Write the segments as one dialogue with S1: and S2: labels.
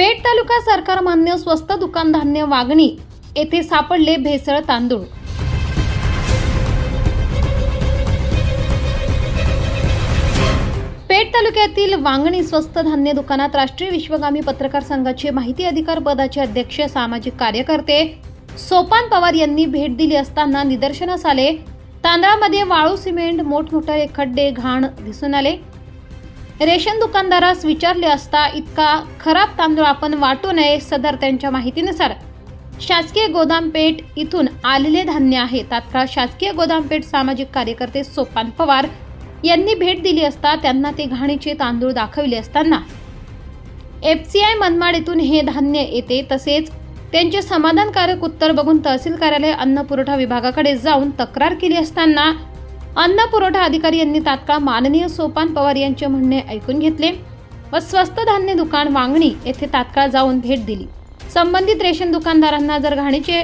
S1: रेणुका सरकार मान्य स्वस्त दुकान धान्य वागणी येथे सापडले भेसळ तांदूळ. पेठ तालुक्यातील वांगणी स्वस्त धान्य दुकानात राष्ट्रीय विश्वगामी पत्रकार संघाचे माहिती अधिकार पदाचे अध्यक्ष सामाजिक कार्यकर्ते सोपान पवार यांनी भेट दिली असताना निदर्शनास आले. तांदळामध्ये वाळू सिमेंट मोठमोठे खड्डे घाण दिसून आले. रेशन दुकानदारास विचारले असता इतका खराब तांदूळ आपण वाटू नये सदर त्यांच्या माहितीनुसार. शासकीय गोदामपेठ इथून आलेले धान्य आहे. तात्काळ शासकीय गोदामपेठ सामाजिक कार्यकर्ते सोपान पवार यांनी भेट दिली असता त्यांना ते घाणीचे तांदूळ दाखविले असताना. एफ सी आय मनमाड येथून हे धान्य येते तसेच त्यांचे समाधानकारक उत्तर बघून तहसील कार्यालय अन्न पुरवठा विभागाकडे जाऊन तक्रार केली असताना अन्न पुरवठा अधिकारी यांनी तात्काळ माननीय सोपान पवार यांचे म्हणणे ऐकून घेतले व स्वस्त धान्य दुकान वांगणी येथे तात्काळ जाऊन भेट दिली. संबंधित रेशन दुकानदारांना जर घाणीचे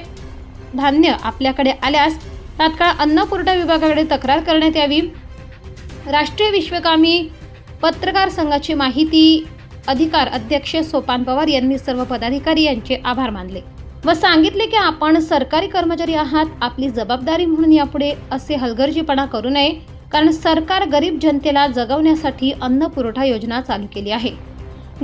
S1: धान्य आपल्याकडे आल्यास तात्काळ अन्न पुरवठा विभागाकडे तक्रार करण्यात यावी. राष्ट्रीय विश्वकामी पत्रकार संघाची माहिती अधिकार अध्यक्ष सोपान पवार यांनी सर्व पदाधिकारी यांचे आभार मानले. व सांगितले की आपण सरकारी कर्मचारी आहात आपली जबाबदारी म्हणून यापुढे असे हलगर्जीपणा करू नये कारण सरकार गरीब जनतेला जगवण्यासाठी अन्न पुरवठा योजना चालू केली आहे.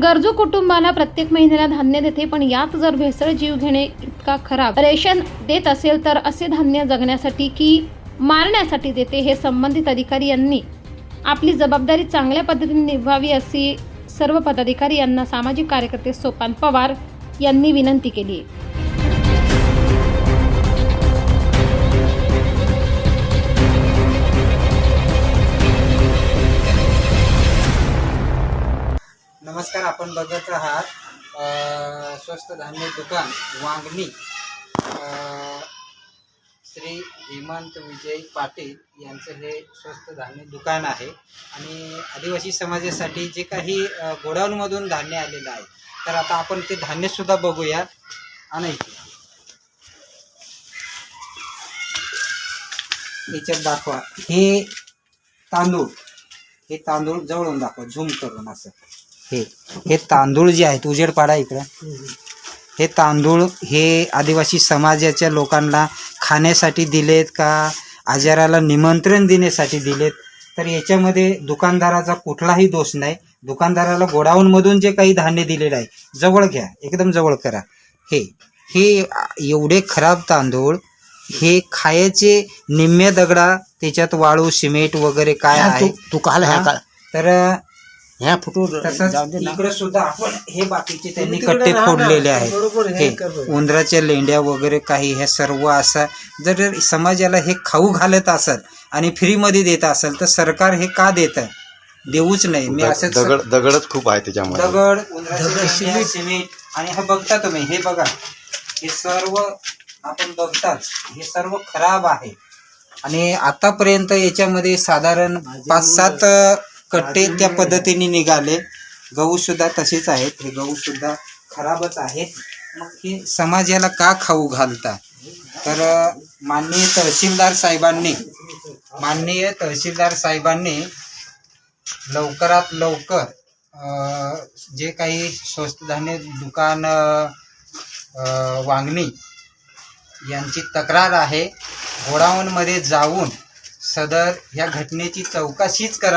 S1: गरजू कुटुंबाला प्रत्येक महिन्याला धान्य देते पण यात जर भेसळ जीव घेणे इतका खराब रेशन देत असेल तर असे धान्य जगण्यासाठी की मारण्यासाठी देते हे संबंधित अधिकारी यांनी आपली जबाबदारी चांगल्या पद्धतीने निभावी अशी सर्व पदाधिकारी यांना सामाजिक कार्यकर्ते सोपान पवार यांनी विनंती केली आहे.
S2: नमस्कार आपण बघत आहात स्वस्त धान्य दुकान वांगणी. श्री हेमंत विजय पाटील यांचं हे स्वस्त धान्य दुकान आहे. आणि आदिवासी समाजासाठी जे काही गोडाऊनमधून धान्य आलेलं आहे तर आता आपण ते धान्यसुद्धा बघूया. आणायचे याच्यात दाखवा. हे तांदूळ. हे तांदूळ जवळून दाखवा झूम करून असं. हे हे तांदूळ जे आहेत उजेड पाडा इकडं. हे तांदूळ हे आदिवासी समाजाच्या लोकांना खाण्यासाठी दिलेत का आजाराला निमंत्रण देण्यासाठी दिलेत? तर याच्यामध्ये दुकानदाराचा कुठलाही दोष नाही. दुकानदाराला गोडाऊनमधून जे काही धान्य दिलेलं आहे जवळ घ्या एकदम जवळ करा. हे हे एवढे खराब तांदूळ हे खायचे निम्म्या दगडा त्याच्यात वाळू सिमेंट वगैरे काय आहे?
S3: तू? काल
S2: तर
S3: ह्या फुटू
S2: तसंच
S3: जाऊ दे ना.
S2: इकडे सुद्धा आपण हे बाकीचे त्यांनी
S3: तिकडे
S2: कट्टे
S3: राहा ना.
S2: फोडलेले आहेत
S3: हे
S2: हे
S3: कर.
S2: उंदराच्या लेंड्या वगैरे काही हे सर्व असं जर समाजाला हे खाऊ घालत असेल आणि फ्रीमध्ये देत असेल तर सरकार हे का देत देऊच नाही मी असं
S4: दगड दगडच खूप आहे त्याच्यामध्ये
S2: दगड उंदराच्या
S3: दगड,
S2: लेंड्या,
S3: सिमेंट.
S2: सिमेंट आणि हे बघता तुम्ही हे बघा हे सर्व आपण बघताच हे सर्व खराब आहे आणि आतापर्यंत याच्यामध्ये साधारण पाच सात अ, कट्टे त्या पद्धतीने निघाले. गहू सुद्धा तसेच आहेत. हे गहू सुद्धा खराबच आहेत. मग हे समाजाला का खाऊ घालता? तर माननीय तहसीलदार साहेबांनी माननीय तहसीलदार साहेबांनी लवकरात लवकर जे काही स्वस्त धान्य दुकान वांगणी यांची तक्रार आहे गोडाऊनमध्ये जाऊन सदर ह्या घटनेची चौकशीच करा.